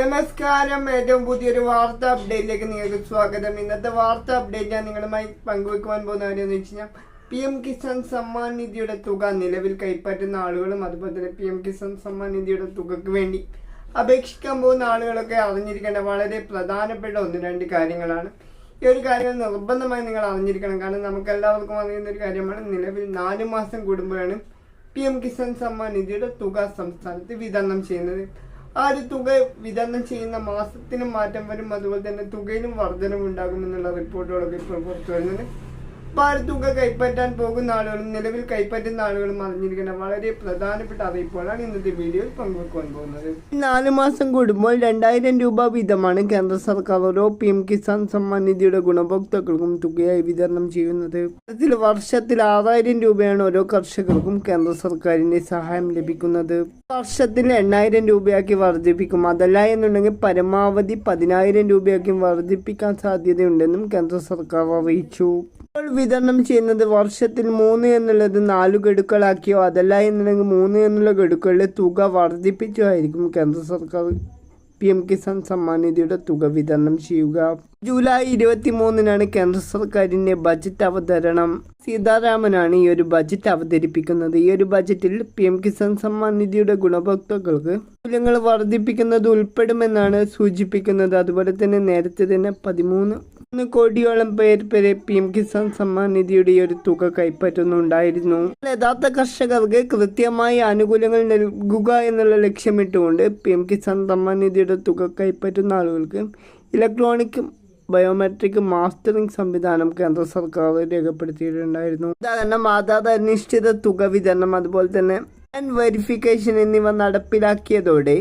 നമസ്കാരം. ഏറ്റവും പുതിയൊരു വാർത്ത അപ്ഡേറ്റിലേക്ക് നിങ്ങൾക്ക് സ്വാഗതം. ഇന്നത്തെ വാർത്ത അപ്ഡേറ്റ് ഞാൻ നിങ്ങളുമായി പങ്കുവെക്കുവാൻ എന്ന് വെച്ച് കഴിഞ്ഞാൽ പി എം കിസാൻ സമ്മാൻ നിധിയുടെ തുക നിലവിൽ കൈപ്പറ്റുന്ന ആളുകളും അതുപോലെ തന്നെ പി എം കിസാൻ സമ്മാൻ നിധിയുടെ തുകക്ക് വേണ്ടി അപേക്ഷിക്കാൻ പോകുന്ന ആളുകളൊക്കെ അറിഞ്ഞിരിക്കേണ്ട വളരെ പ്രധാനപ്പെട്ട ഒന്ന് രണ്ട് കാര്യങ്ങളാണ്. ഈ ഒരു കാര്യം നിർബന്ധമായി നിങ്ങൾ അറിഞ്ഞിരിക്കണം. കാരണം നമുക്ക് എല്ലാവർക്കും അറിയുന്ന ഒരു കാര്യമാണ് നിലവിൽ നാല് മാസം കൂടുമ്പോഴാണ് പി എം കിസാൻ സമ്മാൻ നിധിയുടെ തുക സംസ്ഥാനത്ത് വിതരണം ചെയ്യുന്നത്. ആ ഒരു തുക വിതരണം ചെയ്യുന്ന മാസത്തിനും മാറ്റം വരും. അതുപോലെ തന്നെ തുകയിലും വർധനവുണ്ടാകുമെന്നുള്ള റിപ്പോർട്ടുകളൊക്കെ ഇപ്പോൾ പുറത്തു വരുന്നുണ്ട് അപ്പോൾ ആ തുക കൈപ്പറ്റാൻ പോകുന്ന ആളുകളും നിലവിൽ കൈപ്പറ്റുന്ന ആളുകളും അറിഞ്ഞിരിക്കേണ്ട വളരെ പ്രധാനപ്പെട്ട അറിയിപ്പുകളാണ് ഇന്നത്തെ വീഡിയോയിൽ പങ്കുവെക്കുവാൻ പോകുന്നത്. നാല് മാസം കൂടുമ്പോൾ രണ്ടായിരം രൂപ വീതമാണ് കേന്ദ്ര സർക്കാർ ഓരോ പി എം കിസാൻ സമ്മാൻ നിധിയുടെ ഗുണഭോക്താക്കൾക്കും തുകയായി വിതരണം ചെയ്യുന്നത്. ഇതിൽ വർഷത്തിൽ ആറായിരം രൂപയാണ് ഓരോ കർഷകർക്കും കേന്ദ്ര സർക്കാരിന്റെ സഹായം ലഭിക്കുന്നത്. വർഷത്തിൽ എണ്ണായിരം രൂപയാക്കി വർദ്ധിപ്പിക്കും. അതല്ല എന്നുണ്ടെങ്കിൽ പരമാവധി പതിനായിരം രൂപയാക്കി വർദ്ധിപ്പിക്കാൻ സാധ്യതയുണ്ടെന്നും കേന്ദ്ര സർക്കാർ അറിയിച്ചു. ഇപ്പോൾ വിതരണം ചെയ്യുന്നത് വർഷത്തിൽ മൂന്ന് എന്നുള്ളത് നാലു ഗഡുക്കളാക്കിയോ അതല്ല എന്നുണ്ടെങ്കിൽ മൂന്ന് എന്നുള്ള ഗഡുക്കളുടെ തുക വർദ്ധിപ്പിച്ചോ ആയിരിക്കും കേന്ദ്ര സർക്കാർ പി എം കിസാൻ സമ്മാൻ നിധിയുടെ തുക വിതരണം ചെയ്യുക. ജൂലൈ ഇരുപത്തി മൂന്നിനാണ് കേന്ദ്ര സർക്കാരിന്റെ ബജറ്റ് അവതരണം. സീതാരാമനാണ് ഈ ഒരു ബജറ്റ് അവതരിപ്പിക്കുന്നത്. ഈ ഒരു ബജറ്റിൽ പി എം കിസാൻ സമ്മാൻ നിധിയുടെ ഗുണഭോക്താക്കൾക്ക് മൂല്യങ്ങൾ വർദ്ധിപ്പിക്കുന്നത് ഉൾപ്പെടുമെന്നാണ് സൂചിപ്പിക്കുന്നത്. അതുപോലെ തന്നെ നേരത്തെ തന്നെ പതിമൂന്ന് മൂന്ന് കോടിയോളം പേർ പേരെ പി എം കിസാൻ സമ്മാൻ നിധിയുടെ ഒരു തുക കൈപ്പറ്റുന്നുണ്ടായിരുന്നു. യഥാർത്ഥ കർഷകർക്ക് കൃത്യമായി ആനുകൂല്യങ്ങൾ നൽകുക എന്നുള്ള ലക്ഷ്യമിട്ടുകൊണ്ട് പി എം കിസാൻ സമ്മാൻ നിധിയുടെ തുക കൈപ്പറ്റുന്ന ആളുകൾക്ക് ഇലക്ട്രോണിക് ബയോമെട്രിക് മാസ്റ്ററിംഗ് സംവിധാനം കേന്ദ്ര സർക്കാർ രേഖപ്പെടുത്തിയിട്ടുണ്ടായിരുന്നു. ഉദാഹരണം ആധാർ അനിശ്ചിത തുക വിതരണം അതുപോലെ തന്നെ വെരിഫിക്കേഷൻ എന്നിവ നടപ്പിലാക്കിയതോടെ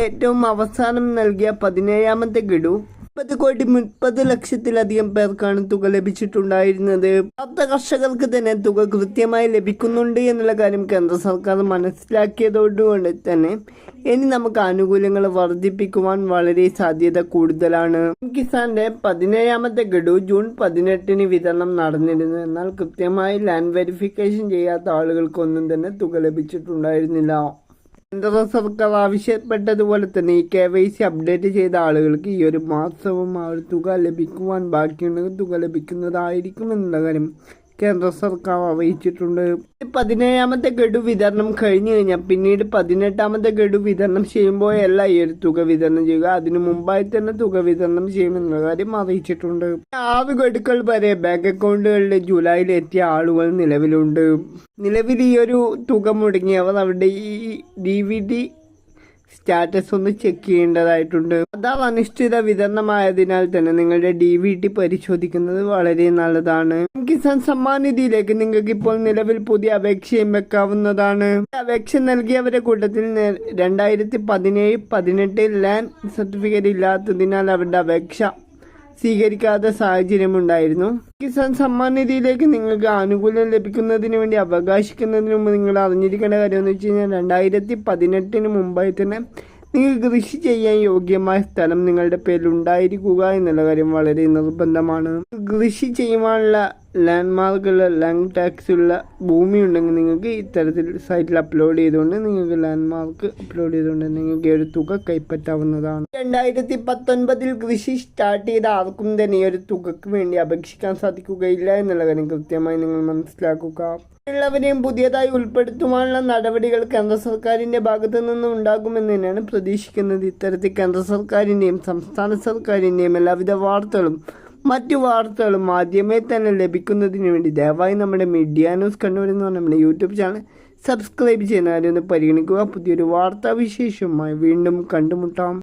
ഏറ്റവും അവസാനം നൽകിയ പതിനേഴാമത്തെ ഗഡു മുപ്പത് കോടി മുപ്പത് ലക്ഷത്തിലധികം പേർക്കാണ് തുക ലഭിച്ചിട്ടുണ്ടായിരുന്നത്. പത്ത് കർഷകർക്ക് തന്നെ തുക കൃത്യമായി ലഭിക്കുന്നുണ്ട് എന്നുള്ള കാര്യം കേന്ദ്ര സർക്കാർ മനസ്സിലാക്കിയതോടുകൊണ്ട് തന്നെ ഇനി നമുക്ക് ആനുകൂല്യങ്ങൾ വർദ്ധിപ്പിക്കുവാൻ വളരെ സാധ്യത കൂടുതലാണ്. കിസാന്റെ പതിനേഴാമത്തെ ഗഡു ജൂൺ പതിനെട്ടിന് വിതരണം നടന്നിരുന്നു. എന്നാൽ കൃത്യമായി ലാൻഡ് വെരിഫിക്കേഷൻ ചെയ്യാത്ത ആളുകൾക്കൊന്നും തന്നെ തുക ലഭിച്ചിട്ടുണ്ടായിരുന്നില്ല. കേന്ദ്ര സർക്കാർ ആവശ്യപ്പെട്ടതുപോലെ തന്നെ ഈ കെ വൈ സി അപ്ഡേറ്റ് ചെയ്ത ആളുകൾക്ക് ഈ ഒരു മാസവും ആ ഒരു തുക ലഭിക്കുവാൻ ബാക്കിയുണ്ടെങ്കിൽ തുക ലഭിക്കുന്നതായിരിക്കും എന്നുള്ള കാര്യം കേന്ദ്ര സർക്കാർ അറിയിച്ചിട്ടുണ്ട്. പതിനേഴാമത്തെ ഗഡു വിതരണം കഴിഞ്ഞു കഴിഞ്ഞാൽ പിന്നീട് പതിനെട്ടാമത്തെ ഗഡു വിതരണം ചെയ്യുമ്പോഴല്ല ഈ ഒരു തുക വിതരണം ചെയ്യുക. അതിനു മുമ്പായി തന്നെ തുക വിതരണം ചെയ്യുമെന്നുള്ള കാര്യം അറിയിച്ചിട്ടുണ്ട്. ആറ് ഗഡുക്കൾ വരെ ബാങ്ക് അക്കൗണ്ടുകളിൽ ജൂലൈയിൽ എത്തിയ ആളുകൾ നിലവിലുണ്ട്. നിലവിൽ ഈ ഒരു തുക മുടങ്ങിയവർ അവരുടെ ഈ ഡി വി ഡി സ്റ്റാറ്റസ് ഒന്ന് ചെക്ക് ചെയ്യേണ്ടതായിട്ടുണ്ട്. അതാ അനിശ്ചിത വിതരണമായതിനാൽ തന്നെ നിങ്ങളുടെ ഡി വി ടി പരിശോധിക്കുന്നത് വളരെ നല്ലതാണ്. കിസാൻ സമ്മാൻ നിധിയിലേക്ക് നിങ്ങൾക്ക് ഇപ്പോൾ നിലവിൽ പുതിയ അപേക്ഷയും വെക്കാവുന്നതാണ്. അപേക്ഷ നൽകിയവരുടെ കൂട്ടത്തിൽ രണ്ടായിരത്തി പതിനേഴ് പതിനെട്ട് ലാൻഡ് സർട്ടിഫിക്കറ്റ് ഇല്ലാത്തതിനാൽ അവരുടെ അപേക്ഷ സ്വീകരിക്കാത്ത സാഹചര്യമുണ്ടായിരുന്നു. കിസാൻ സമ്മാൻ നിധിയിലേക്ക് നിങ്ങൾക്ക് ആനുകൂല്യം ലഭിക്കുന്നതിന് വേണ്ടി അവകാശിക്കുന്നതിന് മുമ്പ് നിങ്ങൾ അറിഞ്ഞിരിക്കേണ്ട കാര്യം എന്ന് വെച്ച് കഴിഞ്ഞാൽ രണ്ടായിരത്തി പതിനെട്ടിന് മുമ്പായി തന്നെ നിങ്ങൾക്ക് കൃഷി ചെയ്യാൻ യോഗ്യമായ സ്ഥലം നിങ്ങളുടെ പേരിൽ ഉണ്ടായിരിക്കുക എന്നുള്ള കാര്യം വളരെ നിർബന്ധമാണ്. കൃഷി ചെയ്യുവാനുള്ള ലാൻഡ് മാർക്കുള്ള ലാൻഡ് ടാക്സ് ഉള്ള ഭൂമി ഉണ്ടെങ്കിൽ നിങ്ങൾക്ക് ഇത്തരത്തിൽ സൈറ്റിൽ അപ്ലോഡ് ചെയ്തുകൊണ്ട് നിങ്ങൾക്ക് ലാൻഡ് മാർക്ക് അപ്ലോഡ് ചെയ്തുകൊണ്ട് നിങ്ങൾക്ക് ഒരു തുക കൈപ്പറ്റാവുന്നതാണ്. രണ്ടായിരത്തി പത്തൊൻപതിൽ കൃഷി സ്റ്റാർട്ട് ചെയ്ത ആർക്കും തന്നെ ഈ ഒരു തുകക്ക് വേണ്ടി അപേക്ഷിക്കാൻ സാധിക്കുകയില്ല എന്നുള്ള കാര്യം കൃത്യമായി നിങ്ങൾ മനസ്സിലാക്കുക. ഉള്ളവരെയും പുതിയതായി ഉൾപ്പെടുത്തുവാനുള്ള നടപടികൾ കേന്ദ്ര സർക്കാരിന്റെ ഭാഗത്തു നിന്നും ഉണ്ടാകുമെന്ന് തന്നെയാണ് പ്രതീക്ഷിക്കുന്നത്. ഇത്തരത്തിൽ കേന്ദ്ര സർക്കാരിന്റെയും സംസ്ഥാന സർക്കാരിന്റെയും എല്ലാവിധ വാർത്തകളും മറ്റു വാർത്തകൾ ആദ്യമേ തന്നെ ലഭിക്കുന്നതിന് വേണ്ടി ദയവായി നമ്മുടെ മീഡിയ ന്യൂസ് കണ്ണൂർ എന്ന് പറഞ്ഞ നമ്മുടെ യൂട്യൂബ് ചാനൽ സബ്സ്ക്രൈബ് ചെയ്യുന്ന കാര്യം ഒന്ന് പരിഗണിക്കുക. പുതിയൊരു വാർത്താവിശേഷവുമായി വീണ്ടും കണ്ടുമുട്ടാം.